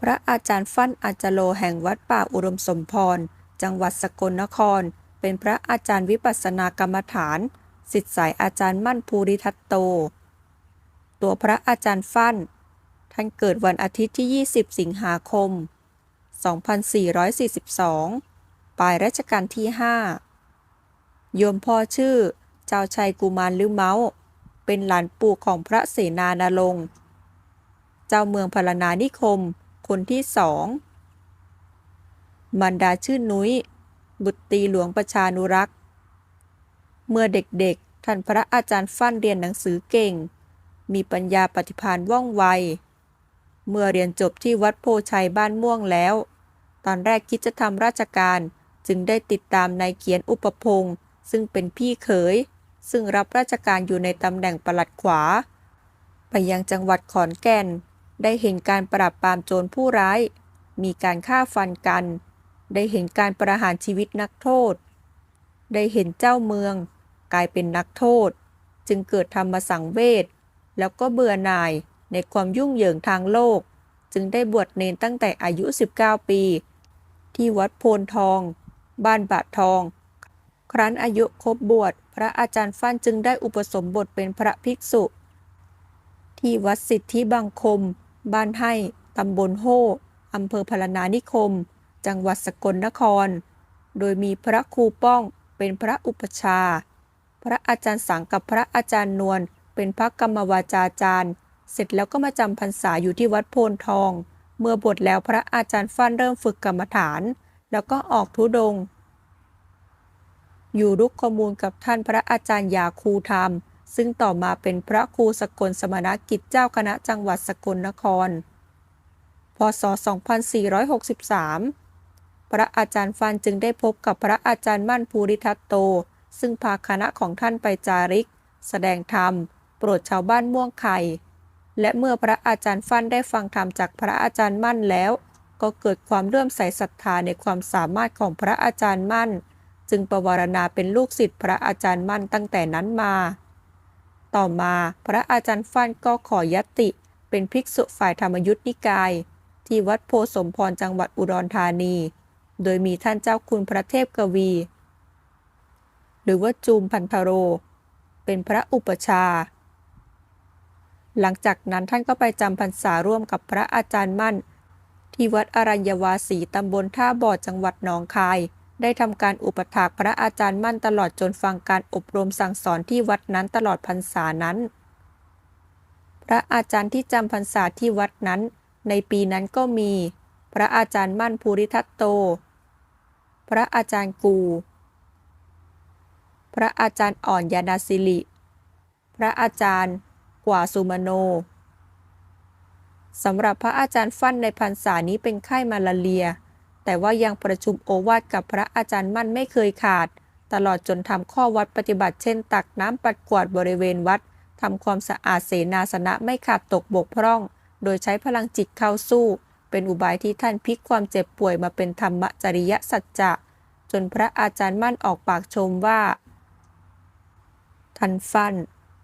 พระอาจารย์ฟั่นอาจโลแห่งวัดป่าอุดมสมพร จังหวัดสกลนคร เป็นพระอาจารย์วิปัสสนากรรมฐานสิทธิสายอาจารย์มั่นภูริทัตโต ตัวพระอาจารย์ฟั่น ท่านเกิดวันอาทิตย์ที่ 20 สิงหาคม 2442 ปลายรัชกาลที่ 5 โยมพ่อชื่อ เจ้าชัยกุมารลือเมาเป็นหลานปู่ของพระเสนานารงค์เจ้าเมืองพารณานิคม คนที่สองมันดาชื่อนุ้ย บุตรตีหลวงประชานุรักษ์ เมื่อเด็กๆ ท่านพระอาจารย์ฟั่นเรียนหนังสือเก่ง มีปัญญาปฏิภาณว่องไว เมื่อเรียนจบที่วัดโพชัยบ้านม่วงแล้ว ตอนแรกคิดจะทำราชการจึงได้ติดตามนายเขียนอุปพงศ์ซึ่งเป็นพี่เขย ซึ่งรับราชการอยู่ในตำแหน่งปลัดขวา ไปยังจังหวัดขอนแก่น ได้เห็นการปราบปรามโจรผู้ร้าย มีการฆ่าฟันกัน ได้เห็นการประหารชีวิตนักโทษ ได้เห็นเจ้าเมือง กลายเป็นนักโทษ จึงเกิดธรรมสังเวชแล้วก็เบื่อหน่ายในความยุ่งเหยิงทางโลก จึงได้บวชเนนตั้งแต่อายุ 19 ปี ที่วัดโพนทอง บ้านบาททอง ครั้นอายุครบบวชพระอาจารย์ฟั่นจึงได้อุปสมบทเป็นพระภิกษุ ที่วัดสิทธิบังคม บ้านให้ตำบลโฮอำเภอพารณานิคม จังหวัดสกลนคร โดยมีพระครูป้องเป็นพระอุปชา พระอาจารย์สังกับพระอาจารย์นวลเป็นพระกรรมวาจาจารย์ เสร็จแล้วก็มาจำพรรษาอยู่ที่วัดโพนทอง เมื่อบวชแล้วพระอาจารย์ฟั่นเริ่มฝึกกรรมฐาน แล้วก็ออกทุดง อยู่รุกขมูลกับท่านพระอาจารย์ยาคูธรรม ซึ่งต่อมาเป็นพระครูสกลสมณกิจเจ้าคณะจังหวัดสกลนคร พศ 2463 พระอาจารย์ฟันจึงได้พบกับพระอาจารย์มั่นภูริทัตโต ซึ่งพาคณะของท่านไปจาริก แสดงธรรม โปรดชาวบ้านม่วงไข่ และเมื่อพระอาจารย์ฟันได้ฟังธรรมจากพระอาจารย์มั่นแล้ว ก็เกิดความเลื่อมใสศรัทธาในความสามารถของพระอาจารย์มั่น จึงประวารณาเป็นลูกศิษย์พระอาจารย์มั่นตั้งแต่นั้นมา ต่อมาพระอาจารย์ฟั่นก็ขอยติ เป็นภิกษุฝ่ายธรรมยุทธนิกาย ที่วัดโพสมพรจังหวัดอุดรธานี โดยมีท่านเจ้าคุณพระเทพกวี หรือว่าจูมพันธโร เป็นพระอุปชา หลังจากนั้นท่านก็ไปจำพรรษาร่วมกับพระอาจารย์มั่น ที่วัดอรัญญวาสีตำบลท่าบ่อจังหวัดหนองคาย ได้ทำการอุปถากพระอาจารย์มั่นตลอดจนฟังการอบรมสั่งสอนที่วัดนั้นตลอดพรรษานั้น พระอาจารย์ที่จำพรรษาที่วัดนั้น ในปีนั้นก็มี พระอาจารย์มั่นภูริทัตโต พระอาจารย์กู พระอาจารย์อ่อนยานาสิริ พระอาจารย์กว่าสุมโนสำหรับพระอาจารย์ฟั่นในพรรษานี้เป็นไข้มาลาเรีย แต่ว่ายังประชุมโอวาทกับพระอาจารย์มั่นไม่เคยขาด ตลอดจนทำข้อวัดปฏิบัติเช่น ตักน้ำปัดกวาดบริเวณวัดทำความสะอาดเสนาสนะไม่ขาดตกบกพร่อง โดยใช้พลังจิตเข้าสู้ เป็นอุบายที่ท่านพลิกความเจ็บป่วยมาเป็นธรรมจริยสัจจะ จนพระอาจารย์มั่นออกปากชมว่า ท่านฟั่น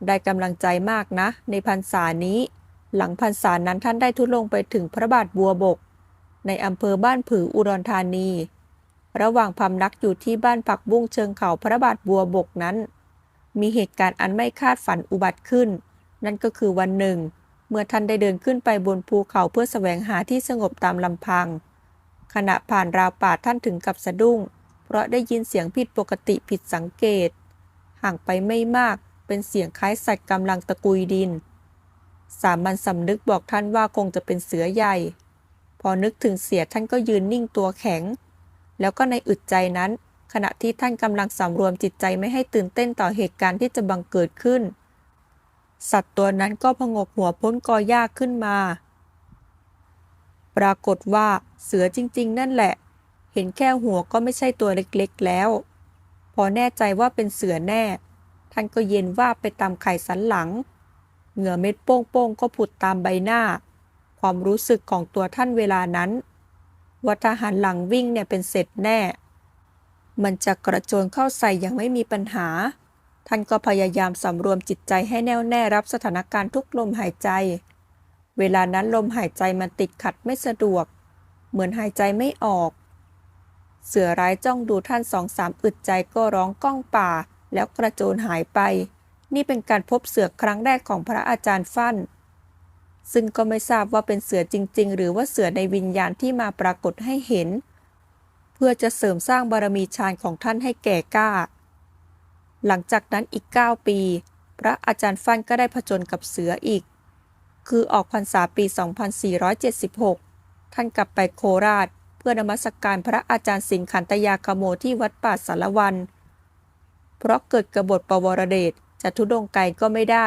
ได้กำลังใจมากนะ ในพรรษานี้ หลังพรรษานั้นท่านได้ทุดลงไปถึงพระบาทบัวบก ในอำเภอบ้านผืออุดรธานี ระหว่างพำนักอยู่ที่บ้านผักบุ้งเชิงเขาพระบาทบัวบกนั้น มีเหตุการณ์อันไม่คาดฝันอุบัติขึ้น นั่นก็คือวันหนึ่ง เมื่อท่านได้เดินขึ้นไปบนภูเขาเพื่อแสวงหาที่สงบตามลำพัง ขณะผ่านราวป่าท่านถึงกับสะดุ้ง เพราะได้ยินเสียงผิดปกติผิดสังเกต ห่างไปไม่มากเป็นเสียงคล้ายสัตว์กำลังตะกุยดิน สามัญสำนึกบอกท่านว่าคงจะเป็นเสือใหญ่ อนึกถึงเสียท่านก็ยืนนิ่งตัวแข็ง แล้วก็ในอึดใจนั้น ขณะที่ท่านกำลังสำรวมจิตใจไม่ให้ตื่นเต้นต่อเหตุการณ์ที่จะบังเกิดขึ้น สัตว์ตัวนั้นก็พงกหัวพ้นกอหญ้าขึ้นมา ปรากฏว่าเสือจริง ๆ นั่นแหละ เห็นแค่หัวก็ไม่ใช่ตัวเล็กๆแล้ว พอแน่ใจว่าเป็นเสือแน่ ท่านก็เย็นว่าไปตามไข่สันหลัง เหงื่อเม็ดโป้งๆก็ผุดตามใบหน้า ความรู้สึกของตัวท่านเวลานั้น ว่าทหารหลังวิ่งเนี่ยเป็นเสร็จแน่ มันจะกระโจนเข้าใส่ยังไม่มีปัญหา ท่านก็พยายามสำรวมจิตใจให้แน่วแน่รับสถานการณ์ทุกลมหายใจ เวลานั้นลมหายใจมันติดขัดไม่สะดวก เหมือนหายใจไม่ออก เสือร้ายจ้องดูท่านสองสามอึดใจก็ร้องก้องป่า แล้วกระโจนหายไป นี่เป็นการพบเสือครั้งแรกของพระอาจารย์ฟั่น ซึ่งก็ไม่ทราบว่าเป็นเสือจริง ๆ หรือว่าเสือในวิญญาณที่มาปรากฏให้เห็น เพื่อจะเสริมสร้างบารมีฌานของท่านให้แก่กล้า หลังจากนั้นอีก 9 ปี พระอาจารย์ฟั่นก็ได้ผจญกับเสืออีก คือออกพรรษาปี 2476 ท่านกลับไปโคราช เพื่อนมัสการพระอาจารย์สิงขันตยาคโมที่วัดป่าสารวัน เพราะเกิดกบฏปวรเดชจะทุดงไกลก็ไม่ได้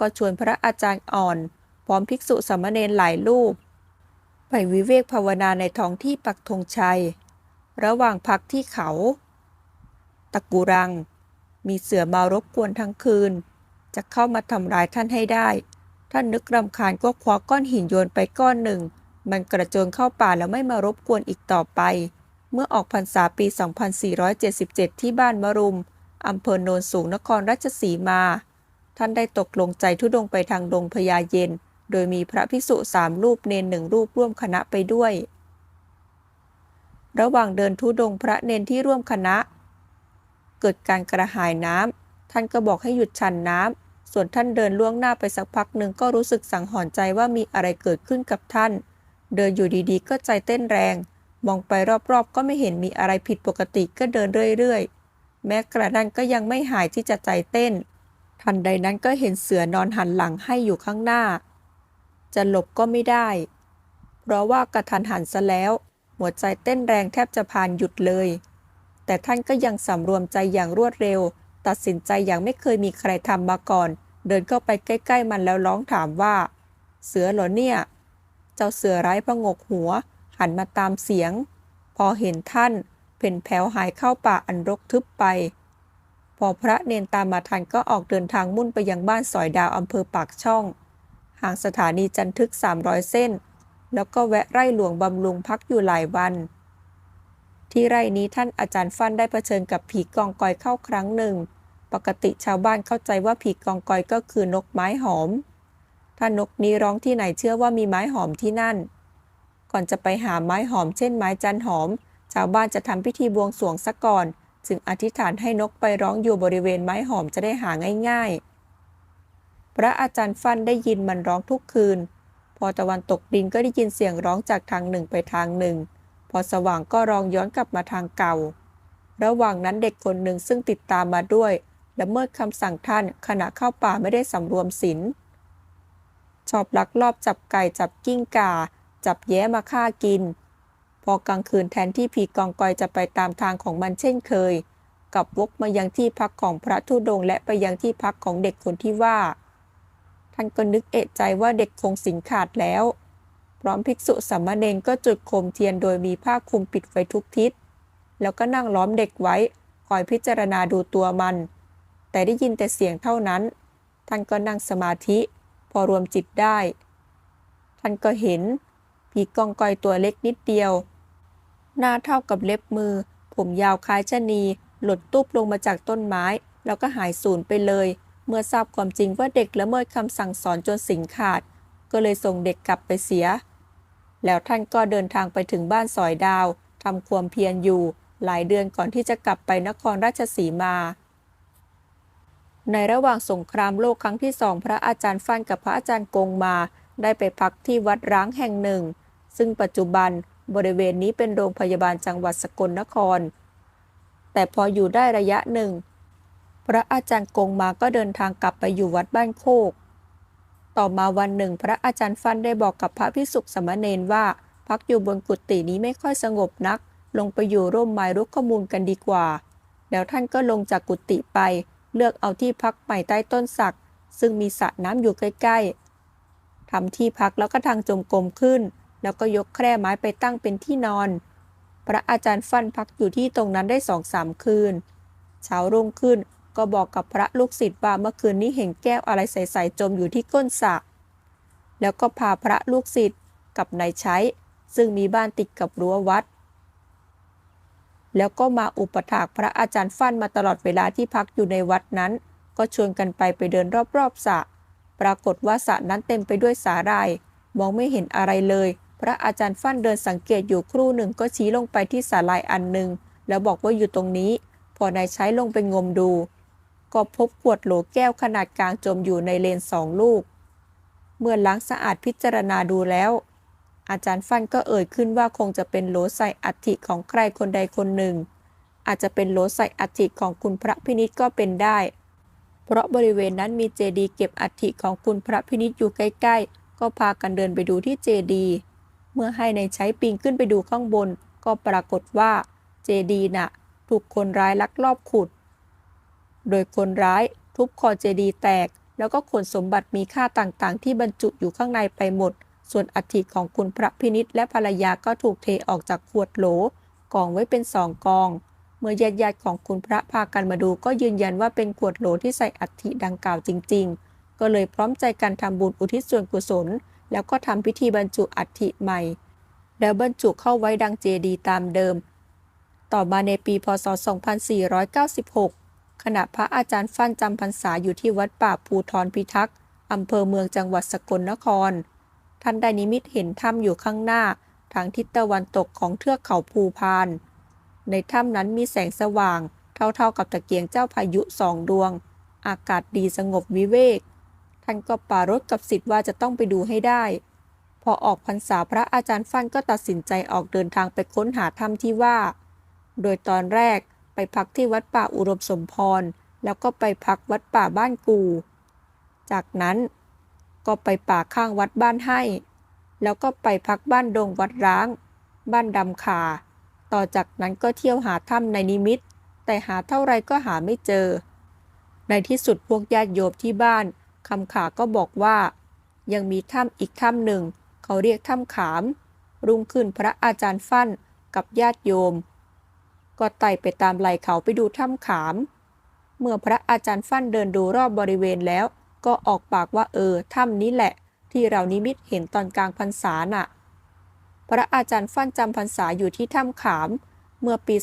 ก็ชวนพระอาจารย์อ่อน พร้อมภิกษุสามเณรหลายรูป ไปวิเวกภาวนาในท้องที่ปักธงชัย ระหว่างพักที่เขา ตะกุรัง มีเสือมารบกวนทั้งคืน จะเข้ามาทำร้ายท่านให้ได้ ท่านนึกรำคาญก็คว้าก้อนหินโยนไปก้อนหนึ่ง มันกระโจนเข้าป่าแล้วไม่มารบกวนอีกต่อไป เมื่อออกพรรษาปี 2477 ที่บ้านมะรุมอำเภอโนนสูงนครราชสีมา ท่านได้ตกลงใจทุดงไปทางดงพญาเย็น โดยมีพระภิกษุสามรูปเนนหนึ่งรูปร่วมคณะไปด้วย ระหว่างเดินทุดงพระเนนที่ร่วมคณะ เกิดการกระหายน้ำท่านก็บอกให้หยุดฉันน้ำส่วนท่านเดินล่วงหน้าไปสักพักหนึ่งก็รู้สึกสังหรณ์ใจว่ามีอะไรเกิดขึ้นกับท่าน เดินอยู่ดีๆ ก็ใจเต้นแรง มองไปรอบๆ ก็ไม่เห็นมีอะไรผิดปกติก็เดินเรื่อยๆ แม้กระนั้นก็ยังไม่หายที่จะใจเต้นทันใดนั้นก็เห็นเสือนอนหันหลังให้อยู่ข้างหน้า จะหลบก็ไม่ได้ เพราะว่ากระทันหันซะแล้ว หัวใจเต้นแรงแทบจะพานหยุดเลย แต่ท่านก็ยังสำรวมใจอย่างรวดเร็ว ตัดสินใจอย่างไม่เคยมีใครทำมาก่อน เดินเข้าไปใกล้ๆ มันแล้วร้องถามว่า เสือเหรอเนี่ย เจ้าเสือร้ายพงกหัว หันมาตามเสียง พอเห็นท่าน เพ่นแผวหายเข้าป่าอันรกทึบไป พอพระเนนตามมาทันก็ออกเดินทางมุ่นไปยังบ้านสอยดาวอำเภอปากช่อง ห่างสถานีจันทึก 300 เส้น แล้วก็แวะไร่หลวงบำรุงพักอยู่หลายวัน ที่ไร่นี้ท่านอาจารย์ฟันได้เผชิญกับผีกองกอยเข้าครั้งหนึ่ง ปกติชาวบ้านเข้าใจว่าผีกองกอยก็คือนกไม้หอม ถ้านกนี้ร้องที่ไหนเชื่อว่ามีไม้หอมที่นั่น ก่อนจะไปหาไม้หอมเช่นไม้จันหอม ชาวบ้านจะทำพิธีบวงสรวงซะก่อน จึงอธิษฐานให้นกไปร้องอยู่บริเวณไม้หอมจะได้หาง่ายๆ พระอาจารย์ฟั่นได้ยินมันร้องทุกคืน พอตะวันตกดินก็ได้ยินเสียงร้องจากทางหนึ่งไปทางหนึ่ง พอสว่างก็ร้องย้อนกลับมาทางเก่า ระหว่างนั้นเด็กคนหนึ่งซึ่งติดตามมาด้วยละเมิดคำสั่งท่านขณะเข้าป่าไม่ได้สำรวมศีลชอบลักลอบจับไก่จับกิ้งก่า จับแย้มาฆ่ากิน พอกลางคืนแทนที่ผีกองกอยจะไปตามทางของมันเช่นเคยกลับวกมายังที่พักของพระธุดงและไปยังที่พักของเด็กคนที่ว่า ท่านก็นึกเอะใจว่าเด็กคงสิงขาดแล้ว พร้อมภิกษุสามเณรก็จุดโคมเทียนโดยมีผ้าคลุมปิดไว้ทุกทิศ แล้วก็นั่งล้อมเด็กไว้ คอยพิจารณาดูตัวมัน แต่ได้ยินแต่เสียงเท่านั้น ท่านก็นั่งสมาธิ พอรวมจิตได้ ท่านก็เห็นผีกองกอยตัวเล็กนิดเดียว หน้าเท่ากับเล็บมือ ผมยาวคล้ายชะนี หล่นตุ๊บลงมาจากต้นไม้ แล้วก็หายสูญไปเลย เมื่อทราบความจริงว่าเด็กละเมิดคำสั่งสอนจนสิงขาด ก็เลยส่งเด็กกลับไปเสีย แล้วท่านก็เดินทางไปถึงบ้านสอยดาวทำความเพียรอยู่ หลายเดือนก่อนที่จะกลับไปนครราชสีมา ในระหว่างสงครามโลกครั้งที่สองพระอาจารย์ฟันกับพระอาจารย์กงมา ได้ไปพักที่วัดร้างแห่งหนึ่ง ซึ่งปัจจุบันบริเวณนี้เป็นโรงพยาบาลจังหวัดสกลนคร แต่พออยู่ได้ระยะหนึ่ง พระอาจารย์กงมาก็เดินทางกลับไปอยู่วัดบ้านโคก ต่อมาวันหนึ่ง พระอาจารย์ฟันได้บอกกับพระพิสุขสมณเณรว่า พักอยู่บนกุฏินี้ไม่ค่อยสงบนัก ลงไปอยู่ร่มไม้รุกขมูลกันดีกว่า แล้วท่านก็ลงจากกุฏิไป เลือกเอาที่พักใหม่ใต้ต้นสัก ซึ่งมีสระน้ำอยู่ใกล้ๆทำที่พักแล้วก็ทางจมกรมขึ้น แล้วก็ยกแคร่ไม้ไปตั้งเป็นที่นอน พระอาจารย์ฟันพักอยู่ที่ตรงนั้นได้สองสามคืน เช้ารุ่งขึ้น ก็บอกกับพระลูกศิษย์ว่าเมื่อคืนนี้เห็นแก้วอะไรใสๆจมอยู่ที่ก้นสระแล้วก็พาพระลูกศิษย์กับนายใช้ ซึ่งมีบ้านติดกับรั้ววัด แล้วก็มาอุปถากพระอาจารย์ฟั่นมาตลอดเวลาที่พักอยู่ในวัดนั้น ก็ชวนกันไปไปเดินรอบๆสระปรากฏว่าสระนั้นเต็มไปด้วยสาหร่าย มองไม่เห็นอะไรเลย พระอาจารย์ฟั่นเดินสังเกตอยู่ครู่หนึ่งก็ชี้ลงไปที่สาลายอันหนึ่งแล้วบอกว่าอยู่ตรงนี้ พอนายใช้ลงไปงมดู ก็พบขวดโหลแก้วขนาดกลางจมอยู่ในเลนสองลูก เมื่อล้างสะอาดพิจารณาดูแล้ว อาจารย์ฟันก็เอ่ยขึ้นว่าคงจะเป็นโหลใส่อัฐิของใครคนใดคนหนึ่ง อาจจะเป็นโหลใส่อัฐิของคุณพระพินิษก็เป็นได้ เพราะบริเวณนั้นมีเจดีย์เก็บอัฐิของคุณพระพินิษอยู่ใกล้ๆ ก็พากันเดินไปดูที่เจดีย์เมื่อให้ในใช้ปีนขึ้นไปดูข้างบน ก็ปรากฏว่าเจดีย์น่ะ ถูกคนร้ายลักลอบขุด โดยคนร้ายทุบคอเจดีแตก แล้วก็ขนสมบัติมีค่าต่างๆ ที่บรรจุอยู่ข้างในไปหมด ส่วนอัฐิของคุณพระพินิษและภรรยาก็ถูกเทออกจากขวดโหลกองไว้เป็นสองกอง เมื่อญาติญาติของคุณพระพากันมาดูก็ยืนยันว่าเป็นขวดโหลที่ใส่อัฐิดังกล่าวจริง ๆ ก็เลยพร้อมใจกันทำบุญอุทิศส่วนกุศล แล้วก็ทำพิธีบรรจุอัฐิใหม่ แล้วบรรจุเข้าไว้ดังเจดีตามเดิม ต่อมาในปีพศ 2496 ขณะพระอาจารย์ฟั่นจำพรรษาอยู่ที่วัดป่าภูทรพิทักษ์อำเภอเมืองจังหวัดสกลนคร ท่านได้นิมิตเห็นถ้ำอยู่ข้างหน้า ทางทิศตะวันตกของเทือกเขาภูพาน ในถ้ำนั้นมีแสงสว่าง เท่าๆกับตะเกียงเจ้าพายุสองดวง อากาศดีสงบวิเวก ท่านก็ปารถกับสิทธิ์ว่าจะต้องไปดูให้ได้ พอออกพรรษาพระอาจารย์ฟั่นก็ตัดสินใจออกเดินทางไปค้นหาถ้ำที่ว่า โดยตอนแรก ไปพักที่วัดป่าอุรมสมพร แล้วก็ไปพักวัดป่าบ้านกู จากนั้นก็ไปป่าข้างวัดบ้านให้ แล้วก็ไปพักบ้านดงวัดร้าง บ้านดำขา ต่อจากนั้นก็เที่ยวหาถ้ำในนิมิต แต่หาเท่าไรก็หาไม่เจอ ในที่สุดพวกญาติโยมที่บ้านคำขาก็บอกว่า ยังมีถ้ำอีกถ้ำหนึ่ง เขาเรียกถ้ำขาม รุ่งขึ้นพระอาจารย์ฟั่นกับญาติโยม ก็ไต่ไปตามไหล่เขาไปดูถ้ำขาม เมื่อพระอาจารย์ฟั่นเดินดูรอบบริเวณแล้ว ก็ออกปากว่าเออถ้ำนี้แหละ ที่เรานิมิตเห็นตอนกลางพรรษาน่ะ พระอาจารย์ฟั่นจำพรรษาอยู่ที่ถ้ำขาม เมื่อปี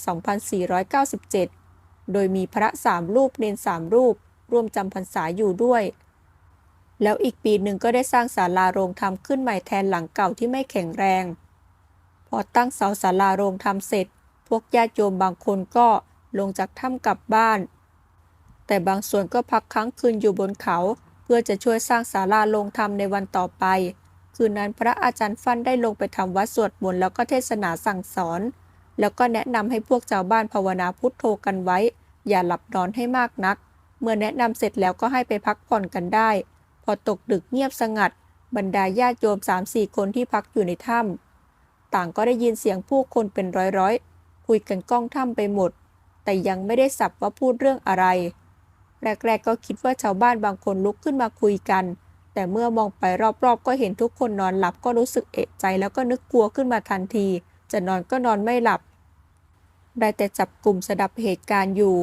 2497 โดยมีพระสามรูปเนนสามรูป ร่วมจำพรรษาอยู่ด้วย แล้วอีกปีหนึ่งก็ได้สร้างศาลาโรงธรรมขึ้นใหม่แทนหลังเก่าที่ไม่แข็งแรง พอตั้งเสาศาลาโรงธรรมเสร็จ วกญาติโยมบางคนก็ลงจากถ้ำกลับบ้าน แต่บางส่วนก็พักค้างคืนอยู่บนเขา เพื่อจะช่วยสร้างศาลาโรงธรรมในวันต่อไป คืนนั้นพระอาจารย์ฟั่นได้ลงไปทำวัดสวดมนต์แล้วก็เทศนาสั่งสอน แล้วก็แนะนำให้พวกชาวบ้านภาวนาพุทโธกันไว้ อย่าหลับนอนให้มากนัก เมื่อแนะนำเสร็จแล้วก็ให้ไปพักผ่อนกันได้ พอตกดึกเงียบสงัด บรรดาญาติโยมสามสี่คนที่พักอยู่ในถ้ำต่างก็ได้ยินเสียงผู้คนเป็นร้อยๆ คุยกันก้องถ้ำไปหมด แต่ยังไม่ได้สับว่าพูดเรื่องอะไร แรกๆก็คิดว่าชาวบ้านบางคนลุกขึ้นมาคุยกัน แต่เมื่อมองไปรอบๆ ก็เห็นทุกคนนอนหลับก็รู้สึกเอะใจแล้วก็นึกกลัวขึ้นมาทันที จะนอนก็นอนไม่หลับ ได้แต่จับกลุ่มสดับเหตุการณ์อยู่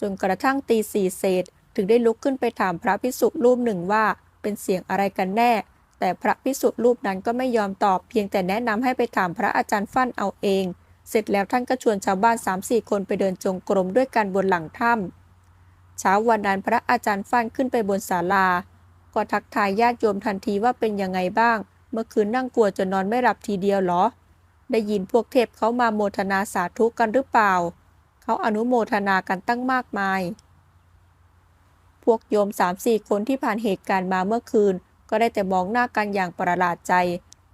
จนกระทั่งตีสี่เศษ ถึงได้ลุกขึ้นไปถามพระพิสุรูปหนึ่งว่า เป็นเสียงอะไรกันแน่แต่พระพิสุรูปนั้นก็ไม่ยอมตอบเพียงแต่แนะนำให้ไปถามพระอาจารย์ฟั่นเอาเอง เสร็จแล้วท่านก็ชวนชาวบ้าน3ามสี่คนไปเดินจงกรมด้วยกันบนหลังถ้ำเช้าวันนั้นพระอาจารย์ฟั่นขึ้นไปบนศาลา ก็ทักทายญาติโยมทันทีว่าเป็นยังไงบ้าง เมื่อคืนนั่งกลัวจนนอนไม่หลับทีเดียวเหรอ ได้ยินพวกเทพเขามาโมทนาสาธุกันหรือเปล่า เขาอนุโมทนากันตั้งมากมาย พวกโยมสามสี่คนที่ผ่านเหตุการณ์มาเมื่อคืน ก็ได้แต่มองหน้ากันอย่างประหลาดใจ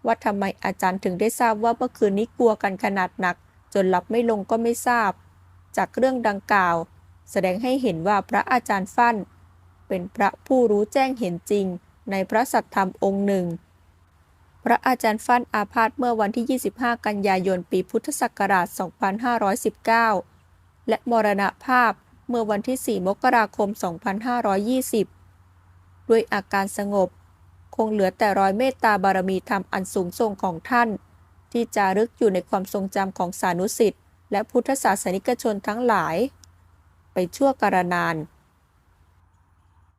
ว่าทำไมอาจารย์ถึงได้ทราบว่าเมื่อคืนนี้กลัวกันขนาดหนัก จนหลับไม่ลงก็ไม่ทราบ จากเรื่องดังกล่าว แสดงให้เห็นว่าพระอาจารย์ฟั่น เป็นพระผู้รู้แจ้งเห็นจริง ในพระสัทธรรมองค์หนึ่ง พระอาจารย์ฟั่นอาพาธเมื่อวันที่ 25 กันยายนปีพุทธศักราช 2519 และมรณภาพเมื่อวันที่ 4 มกราคม 2520 ด้วยอาการสงบ คงเหลือแต่รอยเมตตาบารมีธรรมอันสูงส่งของท่าน ที่จารึกอยู่ในความทรงจำของสานุสิทธิ์และพุทธศาสนิกชนทั้งหลาย ไปชั่วการนาน